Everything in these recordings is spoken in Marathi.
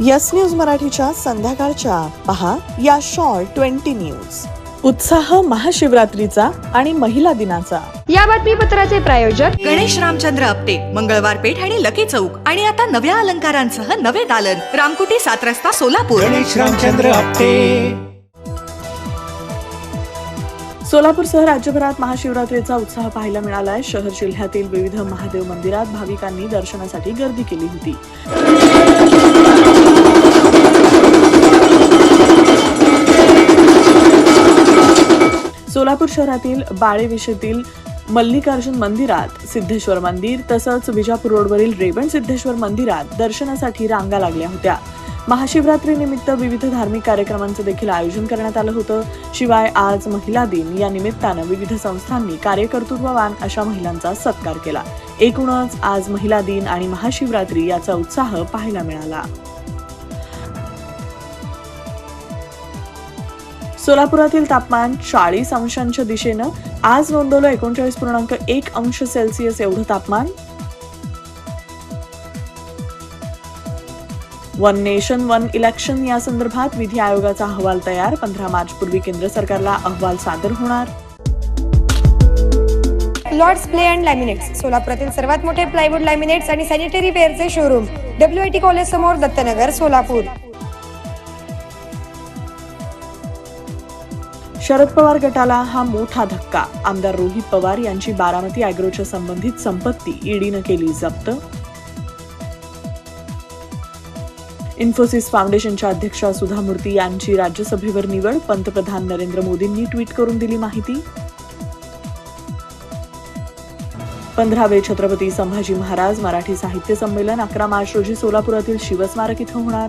यस न्यूज मराठीच्या संध्याकाळच्या. पहा या शॉर्ट ट्वेंटी न्यूज. उत्साह महाशिवरात्रीचा आणि महिला दिनाचा. या बातमीपत्राचे प्रायोजक गणेश रामचंद्र आपटे मंगळवार पेठ आणि लकी चौक. आणि आता नव्या अलंकारांसह नवे दालन. रामकुटी सात रस्ता सोलापूर. गणेश रामचंद्र आपटे. सोलापूरसह राज्यभरात महाशिवरात्रीचा उत्साह पाहायला मिळालाय. शहर जिल्ह्यातील विविध महादेव मंदिरात भाविकांनी दर्शनासाठी गर्दी केली होती. सोलापूर शहरातील बाळेविशेतील मल्लिकार्जुन मंदिरात सिद्धेश्वर मंदिर तसंच विजापूर रोडवरील रेवण सिद्धेश्वर मंदिरात दर्शनासाठी रांगा लागल्या होत्या. महाशिवरात्रीनिमित्त विविध धार्मिक कार्यक्रमांचं देखील आयोजन करण्यात आलं होतं. शिवाय आज महिला दिन या निमित्तानं विविध संस्थांनी कार्यकर्तृत्ववान अशा महिलांचा सत्कार केला. एकूणच आज महिला दिन आणि महाशिवरात्री याचा उत्साह पाहायला मिळाला. सोलापुरातील तापमान चाळीस अंशांच्या दिशेनं आज नोंदवलं एकोणचाळीस पूर्णांक एक अंश सेल्सिअस एवढं तापमान. वन नेशन वन इलेक्शन या संदर्भात विधी आयोगाचा अहवाल तयार. पंधरा मार्च पूर्वी केंद्र सरकारला अहवाल सादर होणार. लॉर्ड्स प्ले अँड लॅमिनेट्स सोलापुरातील सर्वात मोठे प्लायवूड लॅमिनेट्स आणि sanitary वेअरचे showroom W I T college समोर दत्तनगर सोलापूर. शरद पवार गटाला हा मोठा धक्का. आमदार रोहित पवार यांची बारामती अॅग्रोच्या संबंधित संपत्ती ईडीनं केली जप्त. इन्फोसिस फाउंडेशनच्या अध्यक्षा सुधा मूर्ती यांची राज्यसभेवर निवड पंतप्रधान नरेंद्र मोदींनी ट्विट करून दिली माहिती. पंधरावे छत्रपती संभाजी महाराज मराठी साहित्य संमेलन अकरा मार्च रोजी सोलापुरातील शिवस्मारक इथं होणार.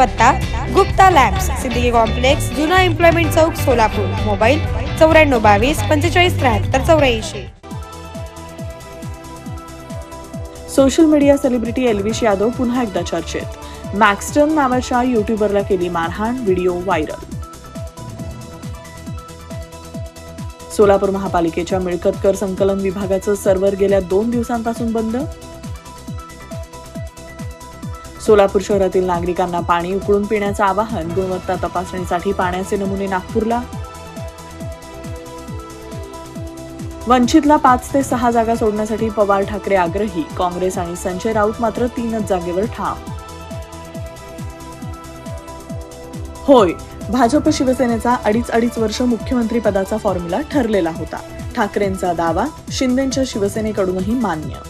पत्ता गुप्ता लॅब्स सिद्दीकी कॉम्प्लेक्स जुना एम्प्लॉयमेंट चौक सोलापूर. मोबाईल चौऱ्याण्णव बावीस पंचेचाळीस त्र्याहत्तर चौऱ्याऐंशी. Social media celebrity Elvish Yadav पुन्हा एकदा चर्चेत. मॅक्स्टन नावाच्या युट्यूबरला केली मारहाण व्हिडिओ व्हायरल. सोलापूर महापालिकेच्या मिळकत कर संकलन विभागाचं सर्व्हर गेल्या दोन दिवसांपासून बंद? सोलापूर शहरातील नागरिकांना पाणी उकळून पिण्याचं आवाहन गुणवत्ता तपासणीसाठी पाण्याचे नमुने नागपूरला. वंचितला पाच ते सहा जागा सोडण्यासाठी पवार ठाकरे आग्रही काँग्रेस आणि संजय राऊत मात्र तीनच जागेवर ठाम. होय भाजप शिवसेनेचा अडीच अडीच वर्ष मुख्यमंत्री पदाचा फॉर्म्युला ठरलेला होता. ठाकरेंचा दावा शिंदेच्या शिवसेनेकडूनही मान्य.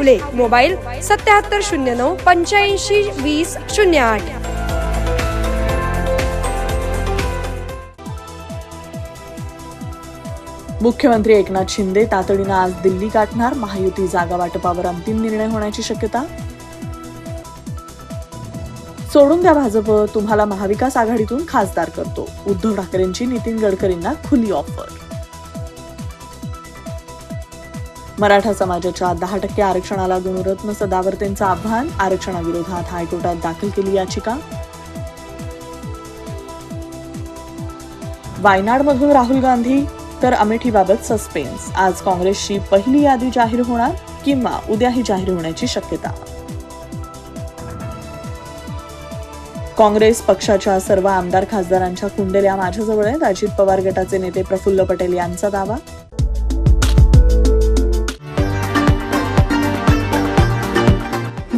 हावले मोबाईल सत्याहत्तर शून्य नऊ पंच्याऐंशी वीस शून्य आठ. मुख्यमंत्री एकनाथ शिंदे तातडीनं आज दिल्ली गाठणार. महायुती जागा वाटपावर अंतिम निर्णय होण्याची शक्यता. सोडून द्या भाजप. तुम्हाला महाविकास आघाडीतून खासदार करतो. उद्धव ठाकरेंची नितीन गडकरींना खुली ऑफर मराठा समाजाच्या दहा टक्के आरक्षणाला गुणरत्न सदावर्तेंचं आव्हान आरक्षणाविरोधात हायकोर्टात दाखल केली याचिका. वायनाडमधून राहुल गांधी तर अमेठीबाबत सस्पेन्स. आज काँग्रेसची पहिली यादी जाहीर होणार किंवा उद्याही जाहीर होण्याची शक्यता. काँग्रेस पक्षाच्या सर्व आमदार खासदारांच्या कुंडल्या माझ्याजवळ आहेत. अजित पवार गटाचे नेते प्रफुल्ल पटेल यांचा दावा.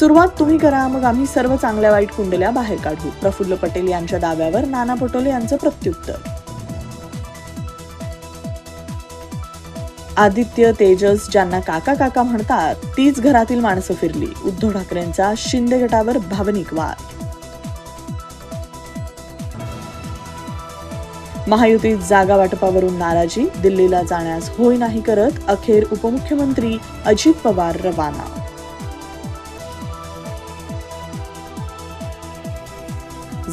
सुरुवात तुम्ही करा मग आम्ही सर्व चांगल्या वाईट कुंडल्या बाहेर काढू. प्रफुल्ल पटेल यांच्या दाव्यावर नाना पटोले यांचं प्रत्युत्तर. आदित्य तेजस ज्यांना काका काका म्हणतात तीच घरातील माणसं फिरली. उद्धव ठाकरेंचा शिंदे गटावर भावनिक वाद. महायुतीत जागा वाटपावरून नाराजी दिल्लीला जाण्यास होय नाही करत अखेर उपमुख्यमंत्री अजित पवार रवाना.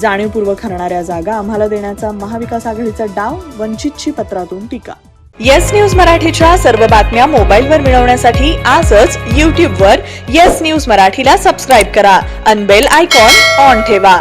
जाणीवपूर्वक हरणाऱ्या जागा आम्हाला देण्याचा महाविकास आघाडीचा डाव वंचितची पत्रातून टीका. येस न्यूज मराठीच्या सर्व बातम्या मोबाईलवर मिळवण्यासाठी आजच यूट्यूबवर येस न्यूज मराठीला सबस्क्राईब करा. अनबेल आयकॉन ऑन ठेवा.